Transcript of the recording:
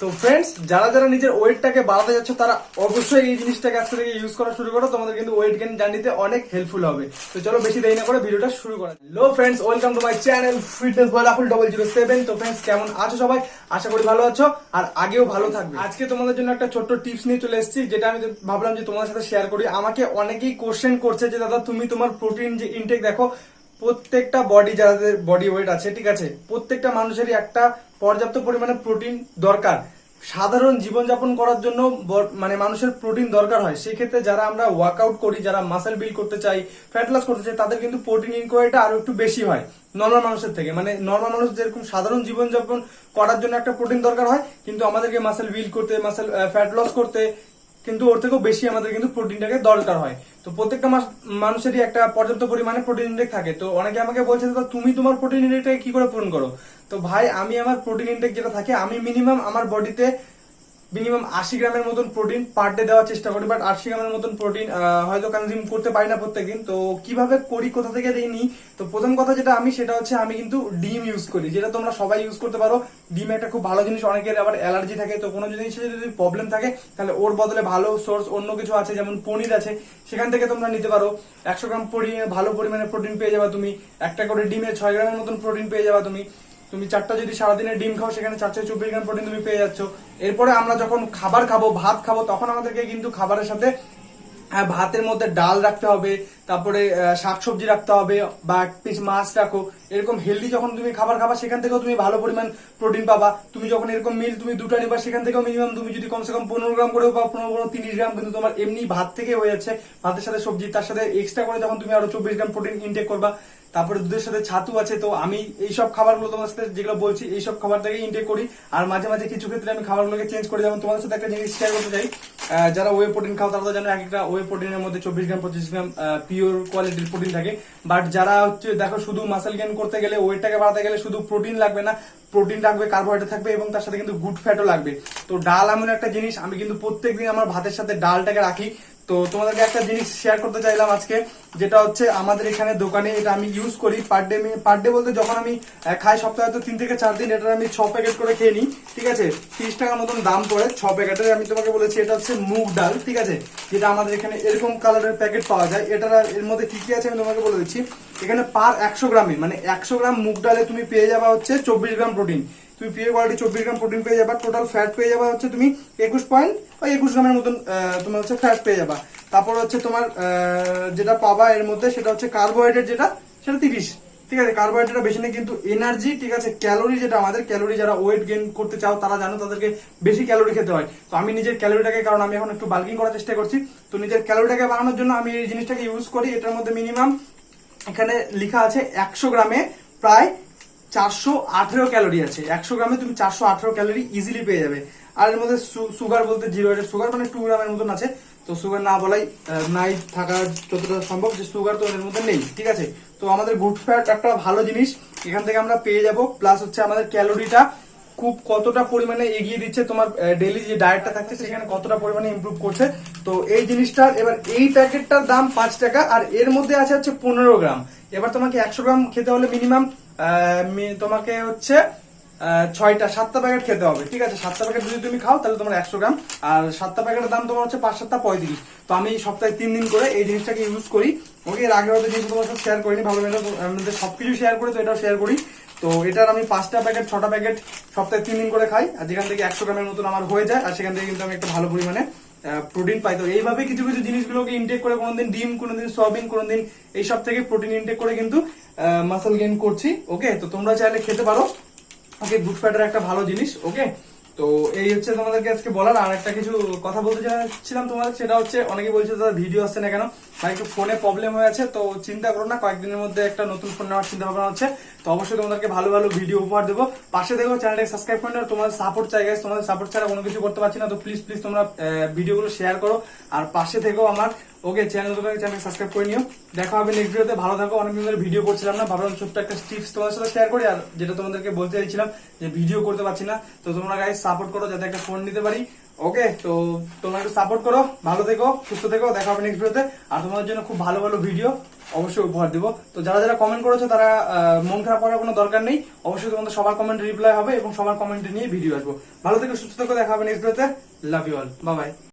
তো ফ্রেন্ডস যারা যারা নিজের ওয়েটটাকে বাড়াতে যাচ্ছে, তারা অবশ্যই এই জিনিসটাকে আজকে থেকে ইউজ করা শুরু করো। তোমাদের কিন্তু ওয়েট গেন জার্নিতে অনেক হেল্পফুল হবে। তো চলো বেশি দেরি না করে ভিডিওটা শুরু করা লো friends welcome to my channel fitness boy Rahul double zero seven তো ফ্রেন্ডস কেমন আছো সবাই? আশা করি ভালো আছো, আর আগেও ভালো থাকবে। আজকে তোমাদের জন্য একটা ছোট্ট টিপস নিয়ে চলে এসেছি, যেটা আমি ভাবলাম যে তোমাদের সাথে শেয়ার করি। আমাকে অনেকেই কোশ্চেন করছে যে, দাদা, তুমি তোমার প্রোটিন যে ইনটেক দেখো প্রত্যেকটা বডি যাদের বডি ওয়েট আছে, ঠিক আছে? প্রত্যেকটা মানুষেরই একটা পর্যাপ্ত পরিমাণে প্রোটিন দরকার। সাধারণ জীবনযাপন করার জন্য মানে মানুষের প্রোটিন দরকার হয়। সেই ক্ষেত্রে যারা আমরা ওয়ার্কআউট করি, যারা মাসেল বিল্ড করতে চাই ফ্যাট লস করতে চাই, তাদের কিন্তু প্রোটিন ইনকোয়ারিটা আরও একটু বেশি হয়। নর্মাল মানুষের থেকে। মানে নর্মাল মানুষ যেরকম সাধারণ জীবনযাপন করার জন্য একটা প্রোটিন দরকার হয়, কিন্তু আমাদেরকে মাসেল বিল্ড করতে মাসেল ফ্যাট লস করতে কিন্তু ওর থেকেও বেশি আমাদের কিন্তু প্রোটিনটাকে দরকার হয়। তো প্রত্যেকটা মাস- মানুষেরই একটা পর্যাপ্ত পরিমাণে প্রোটিন ইনটেক থাকে। তো অনেকে আমাকে বলছে তুমি তোমার প্রোটিন ইনটেকটাকে কি করে পূরণ করো? তো ভাই, আমি আমার প্রোটিন ইনটেক যেটা থাকে, আমি মিনিমাম আমার বডিতে মিনিমাম আশি গ্রামের মতন প্রোটিন পার ডে দেওয়ার চেষ্টা করি বাট আশি গ্রামের মতন প্রোটিন হয়তো কনজিউম করতে পারি না প্রত্যেকদিন। তো কীভাবে করি, কোথা থেকে নিই? তো প্রথম কথা যেটা আমি, সেটা হচ্ছে আমি কিন্তু ডিম ইউজ করি, যেটা তোমরা সবাই ইউজ করতে পারো। ডিম একটা খুব ভালো জিনিস, অনেকের আবার অ্যালার্জি থাকে, তো কোনো জিনিসে যদি প্রবলেম থাকে, তাহলে ওর বদলে ভালো সোর্স অন্য কিছু আছে, যেমন পনির আছে, সেখান থেকে তোমরা নিতে পারো। একশো গ্রাম ভালো পরিমাণে প্রোটিন পেয়ে যাবা তুমি, একটা করে ডিমে ছয় গ্রামের মতন প্রোটিন পেয়ে যাবা তুমি। তুমি চারটা যদি সারাদিনে ডিম খাও, সেখানে চারশো চব্বিশ গ্রাম প্রোটিন তুমি পেয়ে যাচ্ছ। এরপরে আমরা যখন খাবার খাব, ভাত খাব, তখন আমাদেরকে কিন্তু খাবারের সাথে হ্যাঁ, ভাতের মধ্যে ডাল রাখতে হবে তারপরে শাকসবজি রাখতে হবে বা এক পিস মাছ রাখো। এরকম হেলদি যখন তুমি খাবার খাবা সেখান থেকেও তুমি ভালো পরিমাণ প্রোটিন পাবা। তুমি যখন এরকম মিল তুমি দুটা নিবা সেখান থেকেও মিনিমাম তুমি যদি কমসে কম পনেরো গ্রাম করে পাও পনেরো পনেরো তিরিশ গ্রাম কিন্তু তোমার এমনি ভাত থেকে হয়ে যাচ্ছে ভাতের সাথে সবজি তার সাথে এক্সট্রা করে যখন তুমি আরও চব্বিশ গ্রাম প্রোটিন ইনটেক করবা তারপরে দুধের সাথে ছাতু আছে তো আমি এইসব খাবারগুলো তোমার সাথে যেগুলো বলছি এইসব খাবার থেকে ইনটেক করি। আর মাঝে মাঝে কিছু ক্ষেত্রে আমি খাবারগুলোকে চেঞ্জ করি যেমন তোমাদের সাথে একটা জিনিস শেয়ার করতে চাই যারা ওয়ে প্রোটিন খাও, তারা তো জানো এক একটা ওয়ে প্রোটিনের মধ্যে চব্বিশ গ্রাম, পঁচিশ গ্রাম পিওর কোয়ালিটির প্রোটিন থাকে। বাট যারা হচ্ছে, দেখো, শুধু মাসেল গেন করতে গেলে, ওয়েটটাকে বাড়াতে গেলে শুধু প্রোটিন লাগবে না প্রোটিন লাগবে কার্বোহাইড্রেট থাকবে এবং তার সাথে কিন্তু গুড ফ্যাটও লাগবে। তো ডাল এমন একটা জিনিস, আমি কিন্তু প্রত্যেকদিন আমার ভাতের সাথে ডালটাকে রাখি। তো তোমাদেরকে একটা জিনিস শেয়ার করতে চাইলাম আজকে, যেটা হচ্ছে আমাদের এখানে দোকানে এটা আমি ইউজ করি পার ডে পার ডে বলতে যখন আমি খাই সপ্তাহে তো তিন থেকে চার দিন, এটার আমি ছ প্যাকেট করে খেয়ে নিই, ঠিক আছে? তিরিশ টাকার মতন দাম পড়ে ছ প্যাকেটের আমি তোমাকে বলেছি এটা হচ্ছে মুগ ডাল, ঠিক আছে? যেটা আমাদের এখানে এরকম কালারের প্যাকেট পাওয়া যায়। এটার এর মধ্যে কি কি আছে আমি তোমাকে বলে দিচ্ছি। এখানে পার একশো গ্রামে মানে একশো গ্রাম মুগ ডালে তুমি পেয়ে যাবা হচ্ছে চব্বিশ গ্রাম প্রোটিন তুমি পিওর কোয়ালিটি চব্বিশ গ্রাম প্রোটিন পেয়ে যাবা টোটাল ফ্যাট পেয়ে যাবা হচ্ছে তুমি একুশ পয়েন্ট বা একুশ গ্রামের মতন তোমার হচ্ছে ফ্যাট পেয়ে যাবা। তারপর হচ্ছে তোমার যেটা পাবা এর মধ্যে সেটা হচ্ছে কার্বোহাইড্রেট যেটা, সেটা তিরিশ। ঠিক আছে কার্বোহাইড্রেট বেশি নেই, কিন্তু এনার্জি ঠিক আছে ক্যালোরি যেটা আমাদের ক্যালোরি যারা ওয়েট গেইন করতে চাও, তারা জানো তাদেরকে বেশি ক্যালোরি খেতে হয়। তো আমি নিজের ক্যালোরিটাকে কারণ আমি এখন একটু বাল্কিং করার চেষ্টা করছি, তো নিজের ক্যালোরিটাকে বাড়ানোর জন্য আমি এই জিনিসটাকে ইউজ করি। এটার মধ্যে মিনিমাম এখানে লেখা আছে একশো গ্রামে প্রায় চারশো আঠেরো ক্যালোরি আছে। একশো গ্রামে তুমি চারশো আঠেরো ক্যালোরি ইজিলি পেয়ে যাবে। আর এর মধ্যে সুগার বলতে জিরো সুগার মানে টু গ্রামের মতন আছে। তো সুগার না বলাই নাই থাকা যতটা সম্ভব যে সুগার তো এর মধ্যে নেই, ঠিক আছে? তো আমাদের গুড ফ্যাট একটা ভালো জিনিস, এখান থেকে আমরা পেয়ে যাব। প্লাস হচ্ছে আমাদের ক্যালোরিটা খুব কতটা পরিমাণে এগিয়ে দিচ্ছে তোমার ডেলি যে ডায়েটটা থাকছে, সেখানে কতটা পরিমাণে ইমপ্রুভ করছে। তো এই জিনিসটার এবার এই প্যাকেটটার দাম পাঁচ টাকা, আর এর মধ্যে আছে হচ্ছে পনেরো গ্রাম। এবার তোমাকে একশো গ্রাম খেতে হলে মিনিমাম তোমাকে হচ্ছে ছয়টা, সাতটা প্যাকেট খেতে হবে, ঠিক আছে? সাতটা প্যাকেট যদি তুমি খাও, তাহলে তোমার একশো গ্রাম। আর সাতটা প্যাকেটের দাম তোমার হচ্ছে পাঁচ, সাতটা, পঁয়ত্রিশ। তো আমি সপ্তাহে তিন দিন করে এই জিনিসটাকে ইউজ করি। ওকে, এর আগে হয়তো জিনিস তোমার সাথে শেয়ার করিনি, ভালো লাগে আমাদের সবকিছু শেয়ার করি, তো এটাও শেয়ার করি। তো এটার আমি পাঁচটা প্যাকেট ছটা প্যাকেট সপ্তাহে তিন দিন করে খাই। আর যেখান থেকে একশো গ্রামের মতন আমার হয়ে যায়, আর সেখান থেকে কিন্তু আমি একটা ভালো পরিমাণে প্রোটিন পাইতো এইভাবে কিছু কিছু জিনিসগুলোকে ইনটেক করে কোনোদিন ডিম, কোনোদিন সয়াবিন, কোনোদিন এইসব থেকে প্রোটিন ইনটেক করে কিন্তু মাসেল গেইন করছি ওকে তো তোমরা চাইলে খেতে পারো। ওকে গুড ফ্যাটের একটা ভালো জিনিস ওকে তো এই হচ্ছে তোমাদেরকে আজকে বলার। আর একটা কিছু কথা বলতে চাচ্ছিলাম তোমাদের, সেটা হচ্ছে অনেকে বলছে দাদা ভিডিও আসছে না কেন? ভাই একটু ফোনে প্রবলেম হয়ে আছে তো চিন্তা করো না কয়েকদিনের মধ্যে একটা নতুন ফোন নেওয়ার চিন্তা ভাবনা হচ্ছে। তো অবশ্যই তোমাদেরকে ভালো ভালো ভিডিও উপহার দেবো। পাশে দেখো চ্যানেলটাকে সাবস্ক্রাইব করে নাও তোমাদের সাপোর্ট চাই guys, তোমাদের সাপোর্ট ছাড়া কোনো কিছু করতে পারছি না তো প্লিজ প্লিজ তোমরা ভিডিওগুলো শেয়ার করো। আর পাশে থেকেও আমার ওকে চ্যানেল তোমাকে চ্যানেল সাবস্ক্রাইব করে নিও। দেখা হবে নেক্সট ভিডিওতে ভালো থাকো অনেকদিন ধরে ভিডিও করছিলাম না ভাবলাম ছোট্ট একটা টিপস তোমাদের সাথে শেয়ার করি আর যেটা তোমাদেরকে বলতে চাইছিলাম যে ভিডিও করতে পারছি না। তো তোমরা গাইস সাপোর্ট করো যাতে একটা ফোন নিতে পারি। ওকে তো তোমরা একটু সাপোর্ট করো, ভালো থেকো, সুস্থ থেকো, দেখা হবে নেক্সট ভিডিওতে আর তোমাদের জন্য খুব ভালো ভালো ভিডিও অবশ্যই উপহার দিব। তো যারা যারা কমেন্ট করেছ, তারা মন খারাপ করার কোনো দরকার নেই। অবশ্যই তোমাদের সবার কমেন্ট রিপ্লাই হবে এবং সবার কমেন্ট নিয়ে ভিডিও আসব। ভালো থেকে, সুস্থ থেকো, দেখা হবে নেক্সট ভিডিওতে love you all bye bye